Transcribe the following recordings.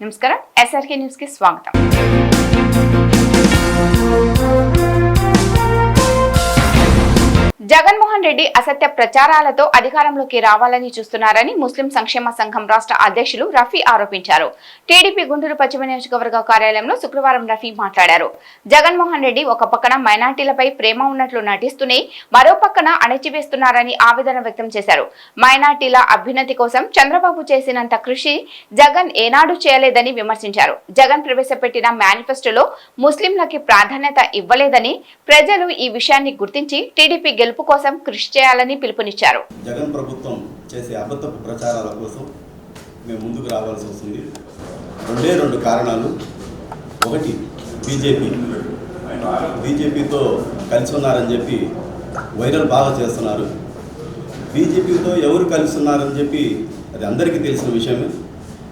नमस्कार SRK news के स्वागत జగన్మోహన్ రెడ్డి అసత్య ప్రచారాలతో అధికారంలోకి రావాలని చూస్తున్నారని ముస్లిం సంక్షేమ సంఘం రాష్ట్ర అధ్యక్షులు రఫీ ఆరోపించారు. టీడీపీ గుంటూరు పశ్చిమ నియోజకవర్గ కార్యాలయంలో శుక్రవారం రఫీ మాట్లాడారు. జగన్మోహన్ రెడ్డి ఒక పక్కన మైనార్టీలపై ప్రేమ ఉన్నట్లు నటిస్తూనే మరో పక్కన అణచివేస్తున్నారని ఆవేదన వ్యక్తం చేశారు. మైనార్టీల అభ్యున్నతి కోసం చంద్రబాబు చేసినంత కృషి జగన్ ఏనాడు చేయలేదని విమర్శించారు. జగన్ ప్రవేశపెట్టిన మేనిఫెస్టోలో ముస్లింలకి ప్రాధాన్యత ఇవ్వలేదని ప్రజలు ఈ విషయాన్ని గుర్తించి టీడీపీ గెలుపు కోసం కృషి చేయాలని పిలుపునిచ్చారు. జగన్ ప్రభుత్వం చేసే అబద్ధపు ప్రచారాల కోసం మేము ముందుకు రావాల్సి వస్తుంది. రెండే రెండు కారణాలు. ఒకటి బీజేపీ. బీజేపీతో కలిసి ఉన్నారని చెప్పి వైరల్ బాగా చేస్తున్నారు. బీజేపీతో ఎవరు కలిసి ఉన్నారని చెప్పి అది అందరికీ తెలిసిన విషయమే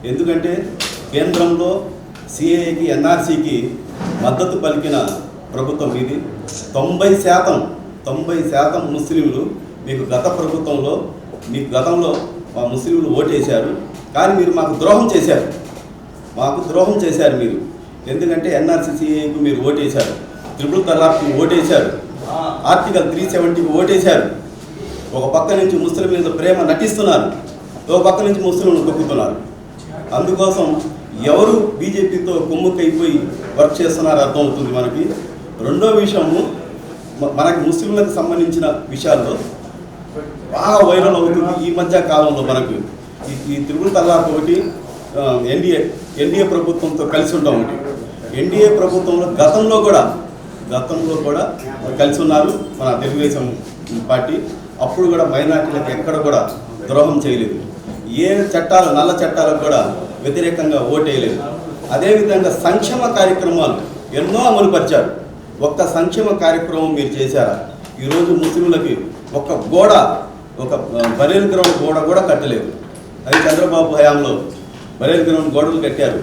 ఎందుకంటే కేంద్రంలో సిఏఏకి ఎన్ఆర్సీకి మద్దతు పలికిన ప్రభుత్వం ఇది. తొంభై శాతం తొంభై శాతం ముస్లింలు మీకు గత ప్రభుత్వంలో మీకు గతంలో మా ముస్లింలు ఓటేశారు. కానీ మీరు మాకు ద్రోహం చేశారు. మాకు ద్రోహం చేశారు మీరు. ఎందుకంటే ఎన్ఆర్సీసీఏకు మీరు ఓటేశారు. త్రిపుల్ తలాక్కి ఓటేశారు. ఆర్టికల్ త్రీ సెవెంటీకి ఓటేశారు. ఒక పక్క నుంచి ముస్లిం మీద ప్రేమ నటిస్తున్నారు. ఒక పక్క నుంచి ముస్లింలు తొక్కుతున్నారు అందుకోసం ఎవరు బీజేపీతో కొమ్ముకైపోయి వర్క్ చేస్తున్నారో అర్థమవుతుంది మనకి. రెండో విషయము మనకు ముస్లింలకు సంబంధించిన విషయాల్లో బాగా వైరల్ అవుతుంది ఈ మధ్య కాలంలో మనకు. ఈ ఈ తలాక్ ఒకటి ఎన్డీఏ ఎన్డీఏ ప్రభుత్వంతో కలిసి ఉండడం ఒకటి. ఎన్డీఏ ప్రభుత్వంలో గతంలో కూడా గతంలో కూడా కలిసి ఉన్నారు మన తెలుగుదేశం పార్టీ. అప్పుడు కూడా మైనార్టీలకు ఎక్కడ కూడా ద్రోహం చేయలేదు. ఏ చట్టాలు నల్ల చట్టాలకు కూడా వ్యతిరేకంగా ఓటేయలేదు. అదేవిధంగా సంక్షేమ కార్యక్రమాలు ఎన్నో అమలుపరిచారు. ఒక్క సంక్షేమ కార్యక్రమం మీరు చేశారా? ఈరోజు ముస్లింలకి ఒక గోడ ఒక బరేల్ గ్రౌండ్ గోడ కూడా కట్టలేదు. అది చంద్రబాబు హయాంలో బరేల్ గ్రౌండ్ గోడలు కట్టారు.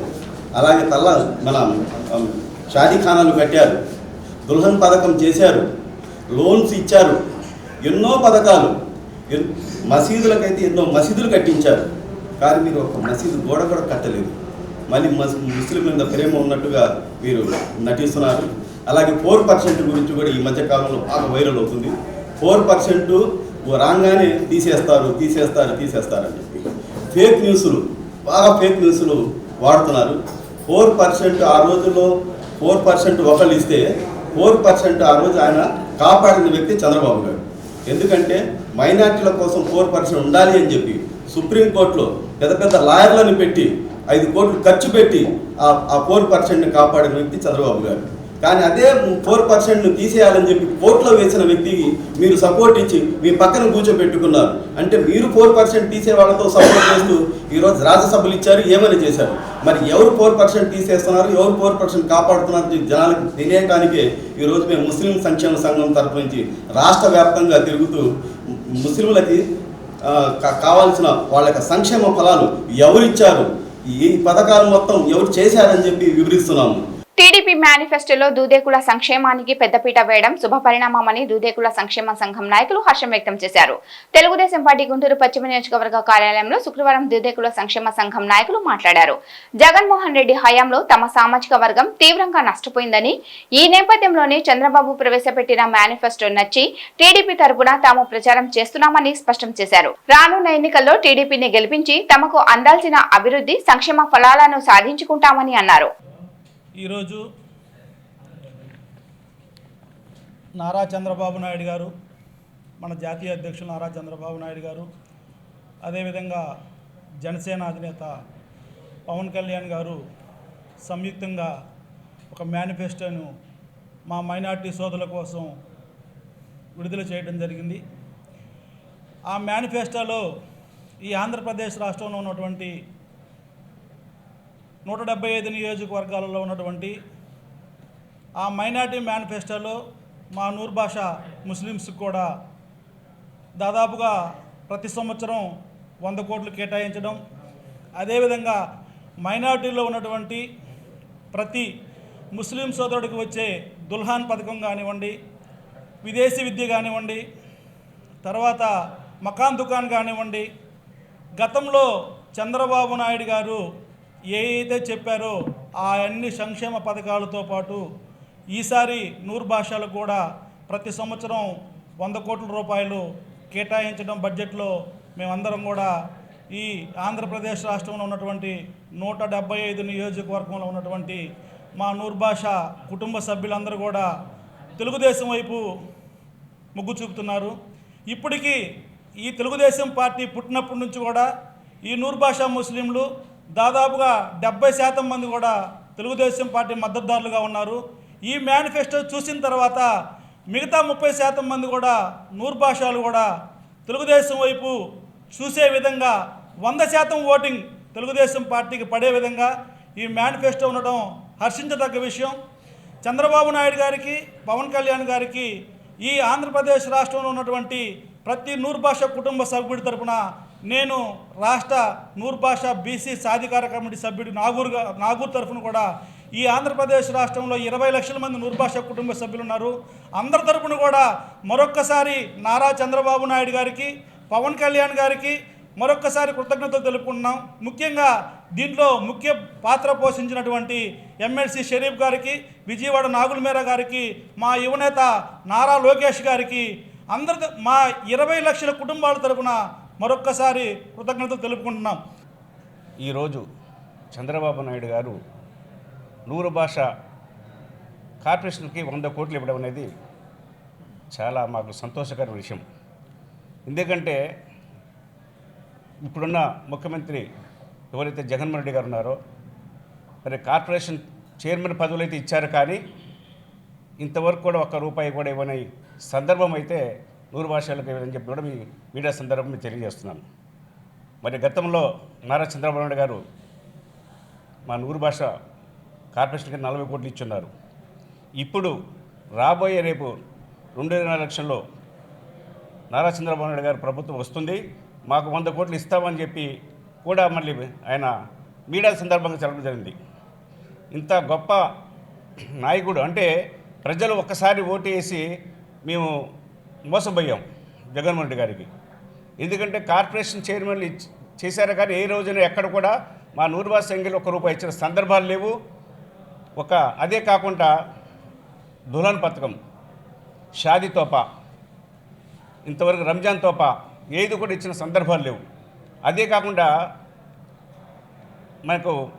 అలాగే తల్ల మన షాదీఖానాలు కట్టారు. దుల్హన్ పథకం చేశారు. లోన్స్ ఇచ్చారు. ఎన్నో పథకాలు. మసీదులకైతే ఎన్నో మసీదులు కట్టించారు. కానీ మీరు ఒక మసీదు గోడ కూడా కట్టలేదు. మళ్ళీ మస్ ముస్లిం మీద ప్రేమ ఉన్నట్టుగా మీరు నటిస్తున్నారు. అలాగే ఫోర్ పర్సెంట్ గురించి కూడా ఈ మధ్య కాలంలో బాగా వైరల్ అవుతుంది. ఫోర్ పర్సెంట్ రాగానే తీసేస్తారు తీసేస్తారు తీసేస్తారు చెప్పి. ఫేక్ న్యూస్లు బాగా ఫేక్ న్యూస్లు వాడుతున్నారు. ఫోర్ పర్సెంట్ ఆ రోజుల్లో ఫోర్ పర్సెంట్ ఒకళ్ళు ఇస్తే ఫోర్ పర్సెంట్ ఆ రోజు ఆయన కాపాడిన వ్యక్తి చంద్రబాబు గారు. ఎందుకంటే మైనార్టీల కోసం ఫోర్ పర్సెంట్ ఉండాలి అని చెప్పి సుప్రీంకోర్టులో పెద్ద పెద్ద లాయర్లను పెట్టి ఐదు కోట్లు ఖర్చు పెట్టి ఆ ఆ ఫోర్ పర్సెంట్ని కాపాడిన వ్యక్తి చంద్రబాబు గారు. కానీ అదే ఫోర్ పర్సెంట్ను తీసేయాలని చెప్పి కోర్టులో వేసిన వ్యక్తికి మీరు సపోర్ట్ ఇచ్చి మీ పక్కన కూర్చోబెట్టుకున్నారు. అంటే మీరు ఫోర్ పర్సెంట్ తీసే వాళ్ళతో సపోర్ట్ చేస్తూ ఈరోజు రాజ్యసభలు ఇచ్చారు ఏమని చేశారు? మరి ఎవరు ఫోర్ పర్సెంట్ తీసేస్తున్నారు ఎవరు ఫోర్ పర్సెంట్ కాపాడుతున్నారు జనాలకు తెలియటానికే ఈరోజు మేము ముస్లిం సంక్షేమ సంఘం తరపు నుంచి రాష్ట్ర వ్యాప్తంగా తిరుగుతూ ముస్లింలకి కావాల్సిన వాళ్ళ యొక్క సంక్షేమ ఫలాలు ఎవరిచ్చారు? ఈ పథకాలు మొత్తం ఎవరు చేశారని చెప్పి వివరిస్తున్నాము. టీడీపీ మేనిఫెస్టోలో దూదేకుల సంక్షేమానికి పెద్దపీట వేయడం శుభపరిణామమని దూదేకుల సంక్షేమ సంఘం నాయకులు హర్షం వ్యక్తం చేశారు. తెలుగుదేశం పార్టీ గుంటూరు పశ్చిమ నియోజకవర్గ కార్యాలయంలో శుక్రవారం దూదేకుల సంక్షేమ సంఘం నాయకులు మాట్లాడారు. జగన్మోహన్ రెడ్డి హయాంలో తమ సామాజిక వర్గం తీవ్రంగా నష్టపోయిందని ఈ నేపథ్యంలోనే చంద్రబాబు ప్రవేశపెట్టిన మేనిఫెస్టో నచ్చి టీడీపీ తరపున తాము ప్రచారం చేస్తున్నామని స్పష్టం చేశారు. రానున్న ఎన్నికల్లో టీడీపీని గెలిపించి తమకు అందాల్సిన అభివృద్ధి సంక్షేమ ఫలాలను సాధించుకుంటామని అన్నారు. ఈరోజు నారా చంద్రబాబు నాయుడు గారు మన జాతీయ అధ్యక్షులు నారా చంద్రబాబు నాయుడు గారు అదేవిధంగా జనసేన అధినేత పవన్ కళ్యాణ్ గారు సంయుక్తంగా ఒక మేనిఫెస్టోను మా మైనార్టీ సోదరుల కోసం విడుదల చేయడం జరిగింది. ఆ మేనిఫెస్టోలో ఈ ఆంధ్రప్రదేశ్ రాష్ట్రంలో ఉన్నటువంటి నూట డెబ్బై ఐదు నియోజకవర్గాలలో ఉన్నటువంటి ఆ మైనార్టీ మేనిఫెస్టోలో మా నూరు భాష ముస్లిమ్స్కి కూడా దాదాపుగా ప్రతి సంవత్సరం వంద కోట్లు కేటాయించడం అదేవిధంగా మైనార్టీలో ఉన్నటువంటి ప్రతి ముస్లిం సోదరుడికి వచ్చే దుల్హాన్ పథకం కానివ్వండి విదేశీ విద్య కానివ్వండి తర్వాత మకాన్ దుకాన్ కానివ్వండి గతంలో చంద్రబాబు నాయుడు గారు ఏ అయితే చెప్పారో ఆ అన్ని సంక్షేమ పథకాలతో పాటు ఈసారి నూరు భాషలు కూడా ప్రతి సంవత్సరం వంద కోట్ల రూపాయలు కేటాయించడం బడ్జెట్లో మేమందరం కూడా ఈ ఆంధ్రప్రదేశ్ రాష్ట్రంలో ఉన్నటువంటి నూట డెబ్బై ఐదు నియోజకవర్గంలో ఉన్నటువంటి మా నూరు భాష కుటుంబ సభ్యులందరూ కూడా తెలుగుదేశం వైపు మొగ్గు చూపుతున్నారు. ఇప్పటికీ ఈ తెలుగుదేశం పార్టీ పుట్టినప్పటి నుంచి కూడా ఈ నూరు ముస్లింలు దాదాపుగా డెబ్బై శాతం మంది కూడా తెలుగుదేశం పార్టీ మద్దతుదారులుగా ఉన్నారు. ఈ మేనిఫెస్టో చూసిన తర్వాత మిగతా ముప్పై శాతం మంది కూడా నూరు భాషలు కూడా తెలుగుదేశం వైపు చూసే విధంగా వంద శాతం ఓటింగ్ తెలుగుదేశం పార్టీకి పడే విధంగా ఈ మేనిఫెస్టో ఉండటం హర్షించదగ్గ విషయం. చంద్రబాబు నాయుడు గారికి పవన్ కళ్యాణ్ గారికి ఈ ఆంధ్రప్రదేశ్ రాష్ట్రంలో ఉన్నటువంటి ప్రతి నూరు భాష కుటుంబ సభ్యుడి తరపున నేను రాష్ట్ర నూరు బీసీ సాధికార కమిటీ సభ్యుడు నాగూరుగా నాగూర్ తరఫున కూడా ఈ ఆంధ్రప్రదేశ్ రాష్ట్రంలో ఇరవై లక్షల మంది నూర్భాష కుటుంబ సభ్యులు ఉన్నారు అందరి తరపున కూడా మరొక్కసారి నారా చంద్రబాబు నాయుడు గారికి పవన్ కళ్యాణ్ గారికి మరొక్కసారి కృతజ్ఞతలు తెలుపుకుంటున్నాం. ముఖ్యంగా దీంట్లో ముఖ్య పాత్ర పోషించినటువంటి ఎమ్మెల్సీ షరీఫ్ గారికి విజయవాడ నాగులమేర గారికి మా యువనేత నారా లోకేష్ గారికి అందరి మా ఇరవై లక్షల కుటుంబాల తరపున మరొక్కసారి కృతజ్ఞతలు తెలుపుకుంటున్నాం. ఈరోజు చంద్రబాబు నాయుడు గారు నూరు భాష కార్పొరేషన్కి వంద కోట్లు ఇవ్వడం అనేది చాలా మాకు సంతోషకర విషయం. ఎందుకంటే ఇప్పుడున్న ముఖ్యమంత్రి ఎవరైతే జగన్మోహన్ రెడ్డి గారు ఉన్నారో మరి కార్పొరేషన్ చైర్మన్ పదవులు అయితే ఇచ్చారు కానీ ఇంతవరకు కూడా ఒక్క రూపాయి కూడా ఇవ్వని సందర్భం అయితే నూరు భాషలకు అని చెప్పి కూడా మీ మీడియా సందర్భం తెలియజేస్తున్నాను. మరి గతంలో నారా చంద్రబాబు నాయుడు గారు మా నూరు భాష కార్పొరేషన్కి నలభై కోట్లు ఇచ్చున్నారు. ఇప్పుడు రాబోయే రేపు రెండు వేల నాలుగు లక్షల్లో నారా చంద్రబాబు నాయుడు గారు ప్రభుత్వం వస్తుంది. మాకు వంద కోట్లు ఇస్తామని చెప్పి కూడా మళ్ళీ ఆయన మీడియా సందర్భంగా చెప్పడం జరిగింది. ఇంత గొప్ప నాయకుడు అంటే ప్రజలు ఒక్కసారి ఓటు వేసి మేము మోసపోయాం జగన్మోహన్ రెడ్డి గారికి. ఎందుకంటే కార్పొరేషన్ చైర్మన్లు చేశారు కానీ ఏ రోజున ఎక్కడ కూడా మా నూరుబాస్ సంఖ్యలో ఒక రూపాయి ఇచ్చిన సందర్భాలు లేవు. ఒక అదే కాకుండా దుల్హన్ పథకం షాదీ తోపా ఇంతవరకు రంజాన్ తోపా ఏది కూడా ఇచ్చిన సందర్భాలు లేవు. అదే కాకుండా మనకు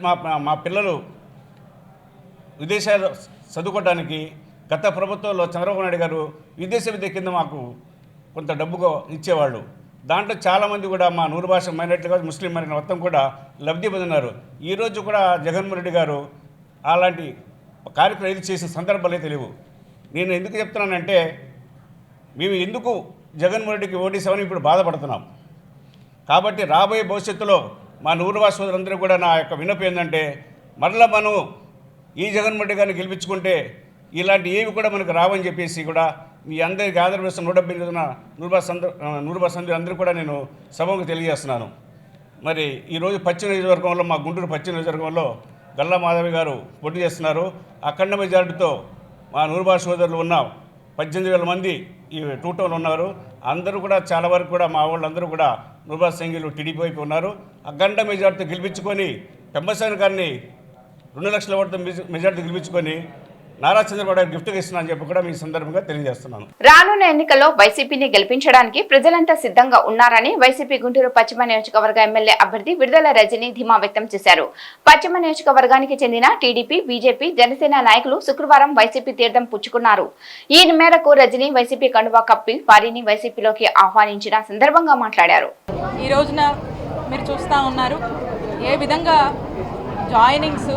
మా మా- మా పిల్లలు విదేశాలు చదువుకోవడానికి గత ప్రభుత్వంలో చంద్రబాబు నాయుడు గారు విదేశ విద్య కింద మాకు కొంత డబ్బుగా ఇచ్చేవాళ్ళు. దాంట్లో చాలామంది కూడా మా నూరు భాష మైనార్టీ కాదు ముస్లిం మైనార్టీ మొత్తం కూడా లబ్ధి పొందినారు. ఈరోజు కూడా జగన్మోహన్ రెడ్డి గారు అలాంటి కార్యక్రమం ఏది చేసిన సందర్భాలే తెలియవు నేను ఎందుకు చెప్తున్నానంటే మేము ఎందుకు జగన్మోహన్ రెడ్డికి ఓటేసామని ఇప్పుడు బాధపడుతున్నాం. కాబట్టి రాబోయే భవిష్యత్తులో మా నూరువా సోదరులందరూ కూడా నా యొక్క వినపం ఏంటంటే మరలా మనం ఈ జగన్మోహన్ రెడ్డి గారిని గెలిపించుకుంటే ఇలాంటి ఏవి కూడా మనకు రావని చెప్పేసి కూడా మీ అందరికి ఆదరవేస్తున్న నూట డెబ్బై ఎనిమిదిన నూరుబా సంద నూరుబా సంధ్యులు అందరూ కూడా నేను సభకు తెలియజేస్తున్నాను. మరి ఈరోజు పశ్చిమ నియోజకవర్గంలో మా గుంటూరు పశ్చిమ నియోజకవర్గంలో గల్లా మాధవి గారు పోటీ చేస్తున్నారు. అఖండ మెజార్టీతో మా నూరుబా సోదరులు ఉన్న పద్దెనిమిది వేల మంది ఈ టూ టౌన్ ఉన్నారు. అందరూ కూడా చాలా వరకు కూడా మా వాళ్ళందరూ కూడా నూరుబా సంఘీలు టీడీపీ వైపు ఉన్నారు. అఖండ మెజార్టీతో గెలిపించుకొని పెంబసాని గారిని రెండు లక్షల ఓట్ల మెజ- గెలిపించుకొని నారా చంద్రబాబు గారు గిఫ్ట్గా చెప్పి కూడా మీ సందర్భంగా తెలియజేస్తున్నాను. రానున్న ఎన్నికల్లో వైసీపీని గెలిపించడానికి ప్రజలంతా సిద్ధంగా ఉన్నారని వైసీపీ గుంటూరు పశ్చిమ నియోజకవర్గ ఎమ్మెల్యే అభ్యర్థి విడుదల రజని ధీమా వ్యక్తం చేశారు. పశ్చిమ నియోజకవర్గానికి చెందిన టీడీపీ బీజేపీ జనసేన నాయకులు శుక్రవారం వైసీపీ తీర్థం పుచ్చుకున్నారు. ఈ మేరకు రజని వైసీపీ కండువా కప్పి వారిని వైసీపీలోకి ఆహ్వానించిన సందర్భంగా మాట్లాడారు. ఈ రోజున మీరు చూస్తూ ఉన్నారు ఏ విధంగా జాయినింగ్స్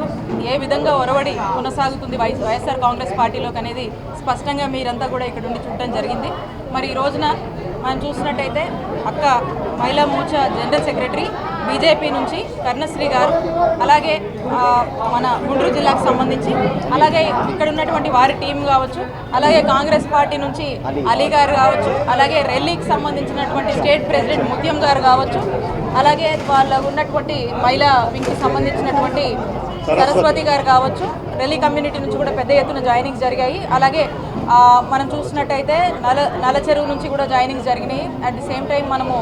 ఏ విధంగా ఒరవడి కొనసాగుతుంది వై వైఎస్ఆర్ కాంగ్రెస్ పార్టీలోకి అనేది స్పష్టంగా మీరంతా కూడా ఇక్కడ ఉండి చూడటం జరిగింది. మరి ఈ రోజున మనం చూసినట్టయితే అక్క మహిళా మోర్చా జనరల్ సెక్రటరీ బీజేపీ నుంచి కర్ణశ్రీ గారు అలాగే మన గుంటూరు జిల్లాకు సంబంధించి అలాగే ఇక్కడ ఉన్నటువంటి వారి టీం కావచ్చు అలాగే కాంగ్రెస్ పార్టీ నుంచి అలీ. గారు కావచ్చు అలాగే రెల్లీకి సంబంధించినటువంటి స్టేట్ ప్రెసిడెంట్ ముత్యం గారు కావచ్చు అలాగే వాళ్ళ ఉన్నటువంటి మహిళా వింగ్కి సంబంధించినటువంటి సరస్వతి గారు కావచ్చు రెల్లీ కమ్యూనిటీ నుంచి కూడా పెద్ద ఎత్తున జాయినింగ్స్ జరిగాయి. అలాగే మనం చూసినట్టయితే నల నల చెరువు నుంచి కూడా జాయినింగ్స్ జరిగినాయి. అట్ ది సేమ్ టైం మనము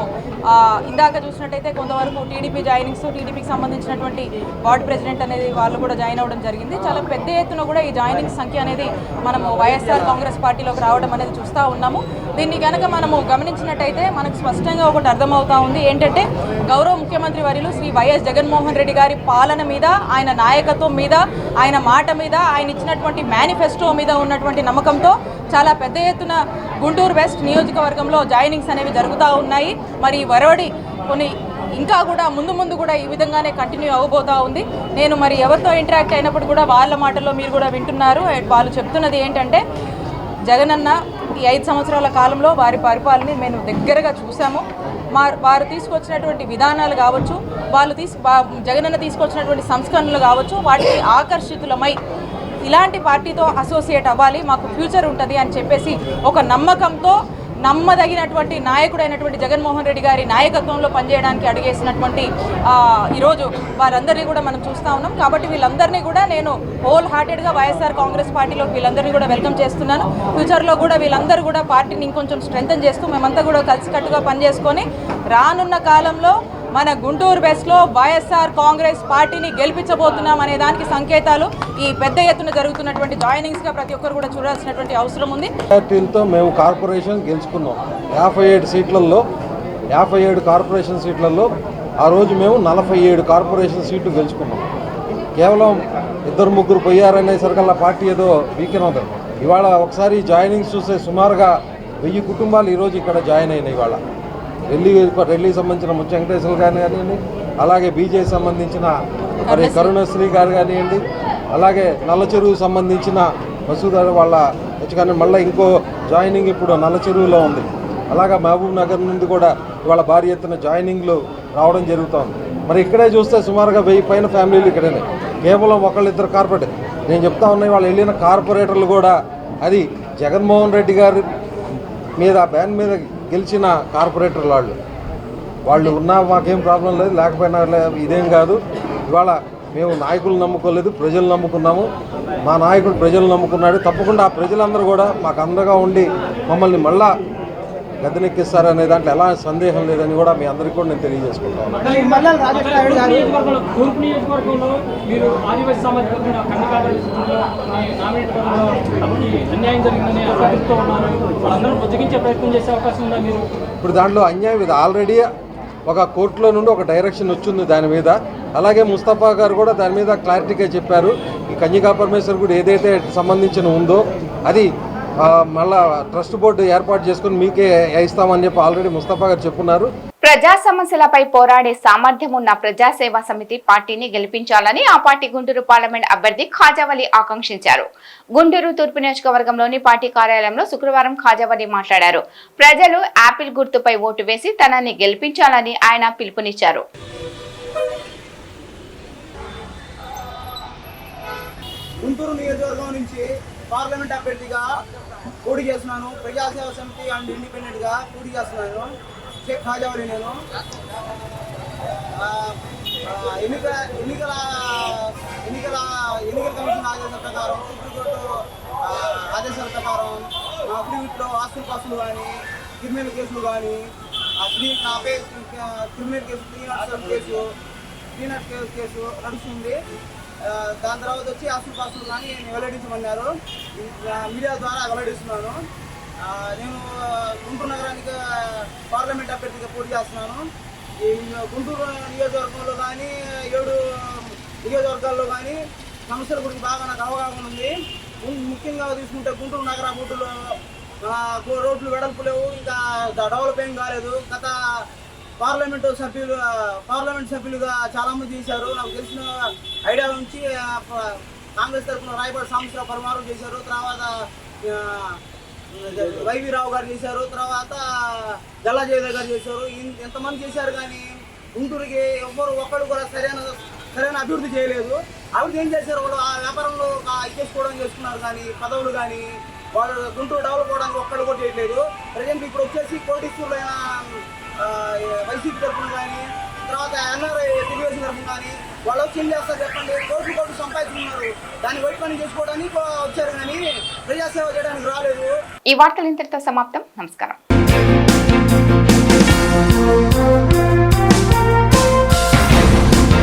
ఇందాక చూసినట్టయితే కొంతవరకు టీడీపీ జాయినింగ్స్ టీడీపీకి సంబంధించినటువంటి వార్డ్ ప్రెసిడెంట్ అనేది వాళ్ళు కూడా జాయిన్ అవ్వడం జరిగింది. చాలా పెద్ద ఎత్తున కూడా ఈ జాయినింగ్ సంఖ్య అనేది మనము వైఎస్ఆర్ కాంగ్రెస్ పార్టీలోకి రావడం అనేది చూస్తూ ఉన్నాము. దీన్ని కనుక మనము గమనించినట్టయితే మనకు స్పష్టంగా ఒకటి అర్థమవుతా ఉంది. ఏంటంటే గౌరవ ముఖ్యమంత్రి వర్యులు శ్రీ వైఎస్ జగన్మోహన్ రెడ్డి గారి పాలన మీద ఆయన నాయకత్వం మీద ఆయన మాట మీద ఆయన ఇచ్చినటువంటి మేనిఫెస్టో మీద ఉన్నటువంటి నమ్మకంతో చాలా పెద్ద ఎత్తున గుంటూరు వెస్ట్ నియోజకవర్గంలో జాయినింగ్స్ అనేవి జరుగుతూ ఉన్నాయి. మరి ఈ వరవడి కొన్ని ఇంకా కూడా ముందు ముందు కూడా ఈ విధంగానే కంటిన్యూ అవ్వబోతా ఉంది. నేను మరి ఎవరితో ఇంటరాక్ట్ అయినప్పుడు కూడా వాళ్ళ మాటల్లో మీరు కూడా వింటున్నారు. వాళ్ళు చెప్తున్నది ఏంటంటే జగనన్న ఈ ఐదు సంవత్సరాల కాలంలో వారి పరిపాలన మేము దగ్గరగా చూసాము వారు తీసుకొచ్చినటువంటి విధానాలు కావచ్చు వాళ్ళు తీసు జగనన్న తీసుకొచ్చినటువంటి సంస్కరణలు కావచ్చు వాటికి ఆకర్షితులమై ఇలాంటి పార్టీతో అసోసియేట్ అవ్వాలి మాకు ఫ్యూచర్ ఉంటుంది అని చెప్పేసి ఒక నమ్మకంతో నమ్మదగినటువంటి నాయకుడైనటువంటి జగన్మోహన్ రెడ్డి గారి నాయకత్వంలో పనిచేయడానికి అడిగేసినటువంటి ఈరోజు వారందరినీ కూడా మనం చూస్తూ ఉన్నాం. కాబట్టి వీళ్ళందరినీ కూడా నేను హోల్ హార్టెడ్గా వైఎస్ఆర్ కాంగ్రెస్ పార్టీలో వీళ్ళందరినీ కూడా వెల్కమ్ చేస్తున్నాను. ఫ్యూచర్లో కూడా వీళ్ళందరూ కూడా పార్టీని ఇంకొంచెం స్ట్రెంగ్తన్ చేస్తూ మేమంతా కూడా కలిసికట్టుగా పనిచేసుకొని రానున్న కాలంలో మన గుంటూరు వెస్ట్లో వైఎస్ఆర్ కాంగ్రెస్ పార్టీని గెలిపించబోతున్నాం అనే దానికి సంకేతాలు ఈ పెద్ద ఎత్తున జరుగుతున్నటువంటి జాయినింగ్స్గా ప్రతి ఒక్కరు కూడా చూడాల్సినటువంటి అవసరం ఉంది. పార్టీలతో మేము కార్పొరేషన్ గెలుచుకున్నాం. యాభై ఏడు సీట్లలో యాభై ఏడు కార్పొరేషన్ సీట్లలో ఆ రోజు మేము నలభై ఏడు కార్పొరేషన్ సీట్లు గెలుచుకున్నాం. కేవలం ఇద్దరు ముగ్గురు పోయారనేసరికల్లా పార్టీ ఏదో వీకెన్ అవుతుంది. ఇవాళ ఒకసారి జాయినింగ్స్ చూస్తే సుమారుగా వెయ్యి కుటుంబాలు ఈరోజు ఇక్కడ జాయిన్ అయినాయి ఇవాళ. ఢిల్లీ ఢిల్లీకి సంబంధించిన ముచ్చ వెంకటేశ్వర గారు కానివ్వండి అలాగే బీజేపీ సంబంధించిన మరి కరుణశ్రీ గారు కానివ్వండి అలాగే నల్లచెరువు సంబంధించిన మసూద్ వాళ్ళ వచ్చి కానీ మళ్ళీ ఇంకో జాయినింగ్ ఇప్పుడు నల్లచెరువులో ఉంది. అలాగా మహబూబ్ నగర్ నుండి కూడా ఇవాళ భారీ ఎత్తున జాయినింగ్లు రావడం జరుగుతోంది. మరి ఇక్కడే చూస్తే సుమారుగా వెయ్యి పైన ఫ్యామిలీలు ఇక్కడనే. కేవలం ఒకళ్ళిద్దరు కార్పొరేటర్ నేను చెప్తా ఉన్నాయి వాళ్ళు వెళ్ళిన కార్పొరేటర్లు కూడా అది జగన్మోహన్ రెడ్డి గారి మీద బ్యాన్ మీద గెలిచిన కార్పొరేటర్ వాళ్ళు. వాళ్ళు ఉన్నా మాకేం ప్రాబ్లం లేదు లేకపోయినా ఇదేం కాదు. ఇవాళ మేము నాయకులు నమ్ముకోలేదు ప్రజలు నమ్ముకున్నాము. మా నాయకుడు ప్రజలు నమ్ముకున్నాడు. తప్పకుండా ఆ ప్రజలందరూ కూడా మాకు అండగా ఉండి మమ్మల్ని మళ్ళా గద్దెనెక్కిస్తారనే దాంట్లో ఎలాంటి సందేహం లేదని కూడా మీ అందరికీ కూడా నేను తెలియజేసుకుంటాను. ఇప్పుడు దాంట్లో అన్యాయం ఇది ఆల్రెడీ ఒక కోర్టులో నుండి ఒక డైరెక్షన్ వచ్చింది దాని మీద. అలాగే ముస్తఫా గారు కూడా దాని మీద క్లారిటీగా చెప్పారు. ఈ కన్యకా పరమేశ్వర్ కూడా ఏదైతే సంబంధించిన ఉందో అది మళ్ళా ట్రస్ట్ బోర్డు ఏర్పాటు చేసుకుని మీకే ఇస్తామని చెప్పి ఆల్రెడీ ముస్తఫా గారు చెప్పున్నారు. ప్రజా సమస్యలపై పోరాడే సామర్థ్యం ఉన్న ప్రజాసేవా సమితి పార్టీని గెలిపించాలని ఆ పార్టీ గుంటూరు పార్లమెంట్ అభ్యర్థి ఖాజావలి ఆకాంక్షించారు. గుంటూరు తూర్పు నియోజకవర్గంలోని పార్టీ కార్యాలయంలో శుక్రవారం ఖాజావలి మాట్లాడారు. ప్రజలు యాపిల్ గుర్తుపై ఓటు వేసి తనని గెలిపించాలని ఆయన పిలుపునిచ్చారు. గుంటూరు నియోజకవర్గం నుంచి పార్లమెంట్ అభ్యర్థిగా పోటీ చేస్తున్నాను. ప్రజాసేవ సమితి అండ్ ఇండిపెండెంట్గా పోటీ చేస్తున్నాను. షేక్ ఖాజావలి నేను. ఎన్నికల ఎన్నిక ఎన్నికల ఎన్నికల ఎన్నికల కమిషన్ ఆదేశాల ప్రకారం సుప్రీంకోర్టు ఆదేశాల ప్రకారం మా అఫిడవిట్లో ఆస్తుల పాస్తులు కానీ క్రిమినల్ కేసులు కానీ ఆ three criminal case three not seven case three not case case నడుస్తుంది. దాని తర్వాత వచ్చి అసలు పాస్తులు కానీ వెల్లడించమన్నారు. మీడియా ద్వారా వెల్లడిస్తున్నాను. నేను గుంటూరు నగరానికి పార్లమెంట్ అభ్యర్థిగా పోటీ చేస్తున్నాను. ఈ గుంటూరు నియోజకవర్గంలో కానీ ఏడు నియోజకవర్గాల్లో కానీ సమస్యల గురించి బాగా నాకు అవగాహన ఉంది. ముఖ్యంగా తీసుకుంటే గుంటూరు నగర బోర్డులో రోడ్లు వెడల్పు లేవు. ఇంకా డెవలప్ ఏం కాలేదు. గత పార్లమెంటు సభ్యులు పార్లమెంట్ సభ్యులుగా చాలామంది చేశారు. నాకు తెలిసిన ఐడియా నుంచి కాంగ్రెస్ తరఫున రాయపాటి సాంబశివరావు పరమారం చేశారు. తర్వాత ఆ, వైవి రావు గారు చేశారు. తర్వాత గల్లా జయదేవ్ గారు చేశారు. ఎంతమంది చేశారు కానీ గుంటూరుకి ఎవ్వరు ఒక్కడు కూడా సరైన సరైన అభివృద్ధి చేయలేదు. అభివృద్ధి ఏం చేశారు? వాళ్ళు ఆ వ్యాపారంలో ఇచ్చేసుకోవడం చేసుకున్నారు కానీ పదవులు కానీ వాళ్ళు గుంటూరు డెవలప్ అవడానికి ఒక్కడు కూడా చేయట్లేదు. ప్రజెంట్ ఇప్పుడు వచ్చేసి కోటీశ్వరులైన వైసీపీ తరఫున కానీ తర్వాత ఎన్ఆర్ఐ తెలుగుదేశం తరఫున కానీ వాళ్ళు వచ్చి ఏం చేస్తారు చెప్పండి? కోట్లు కోట్లు సంపాదిస్తున్నారు. దాన్ని వైట్ పని చేసుకోవడానికి వచ్చారు కానీ ప్రజాసేవ చేయడానికి రాలేదు. ఈ వార్తలు ఇంతటితో సమాప్తం. నమస్కారం.